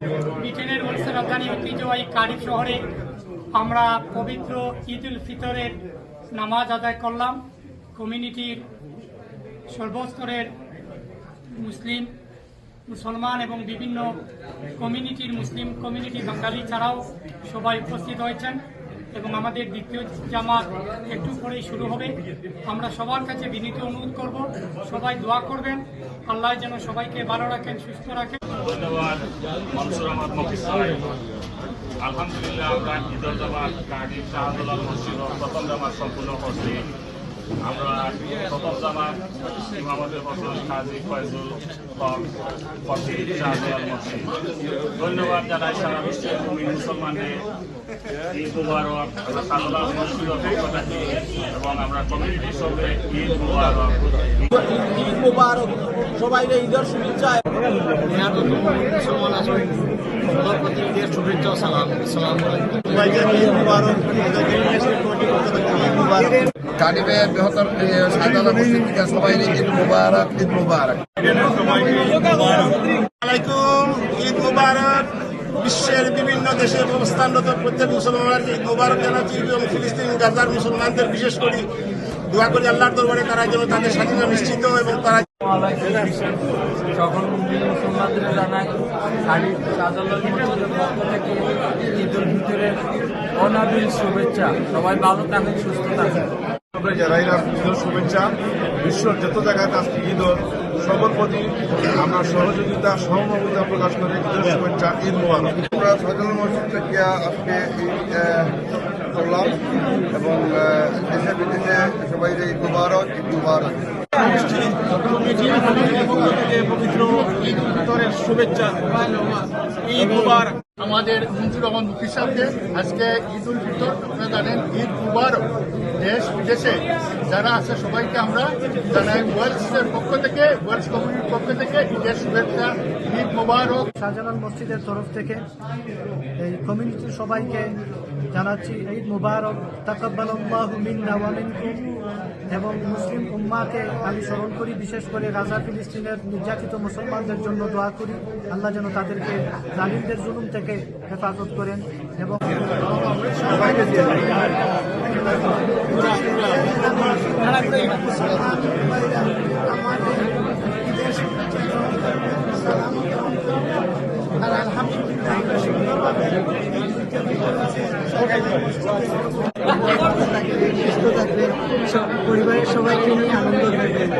ব্রিটেনের ওলসের রাজধানী ঐতিহ্যবাহী কারিফ শহরে আমরা পবিত্র ঈদ উল ফিতরের নামাজ আদায় করলাম। কমিউনিটির সর্বস্তরের মুসলিম, মুসলমান এবং বিভিন্ন কমিউনিটির মুসলিম কমিউনিটি বাঙালি ছাড়াও সবাই উপস্থিত হয়েছেন। এবং আমাদের দ্বিতীয় জামাত একটু পরেই শুরু হবে। আমরা সবার কাছে বিনীত অনুরোধ করব, সবাই দোয়া করবেন। আল্লাহ যেন সবাইকে ভালো রাখেন, সুস্থ রাখেন। আলহামদুলিল্লাহ আমরা ঈদুল জামাত মসজিদ প্রথম জামাত সম্পূর্ণ করছি। আমরা প্রথম জামাত ইমামতের ফসল কাজী ফয়জুল হক ফসিল শাহদুল্লাহ মসজিদ ধন্যবাদ জানাই সারা বিশ্বের মুসলমানদের ঈদ মুবারক আমরা মসজিদের পক্ষ থেকে এবং আমরা কমিউনিটির সঙ্গে ঈদ মুবারক। ঈদ মুবারক সবাইকে ঈদের শুভেচ্ছা। মুসলমান আছেন সবার প্রতি ঈদের শুভেচ্ছা সালাম। সালাম সবাইকে ঈদ মুবারক ঈদ মুবারক। বৃহত্তর সবাই ঈদ মুবারক ঈদ মুবারক। ঈদ মুবারক। বিশ্বের বিভিন্ন দেশে অবস্থানরত প্রত্যেক মুসলমানকে ঈদ মুবারক জানাচ্ছি, এবং ফিলিস্তিন, গাজার মুসলমানদের বিশেষ করে দোয়া করি আল্লাহর দরবারে তারা যেন তাদের স্বাধীনতা নিশ্চিত এবং তারা সকল মুসলমানদের জানাই অনাবিল শুভেচ্ছা সবাই ভালো থাকেন সুস্থ থাকেন শুভেচ্ছা বিশ্বর যত জায়গায় আজকে ঈদ সবার প্রতি আমরা সহযোগিতা সহমর্মিতা প্রকাশ করে ঈদের শুভেচ্ছা ঈদ মোবারক আমরা সাজালা মসজিদ থেকে আজকে করলাম এবং দেশে বিদেশে সবাই ঈদ মুবারক ঈদ মুবারক। পবিত্র ফিতরের শুভেচ্ছা। ঈদ মুবারক। আমাদের মঞ্জুর রহমান মুফতি সাহেবকে আজকে ঈদ উল ফিতর। আপনারা জানেন ঈদ মুবারক দেশ বিদেশে যারা আছে সবাইকে আমরা জানাই ওয়েলসের পক্ষ থেকে ওয়েলস কমিউনিটির পক্ষ থেকে ঈদের শুভেচ্ছা ঈদ মুবারক। শাহজালাল মসজিদের তরফ থেকে এই কমিউনিটির সবাইকে জানাচ্ছি ঈদ মুবারক তাকাব্বালাল্লাহু মিন্না ওয়া মিনকুম। এবং মুসলিম উম্মাকে আমি স্মরণ করি বিশেষ করে গাজা ফিলিস্তিনের নির্যাতিত মুসলমানদের জন্য দোয়া দোয়া করি। আল্লাহ যেন তাদেরকে জালিমদের জুলুম থেকে হেফাজত করেন এবং পরিবারের সবাইকে নিয়ে আনন্দ থাকবেন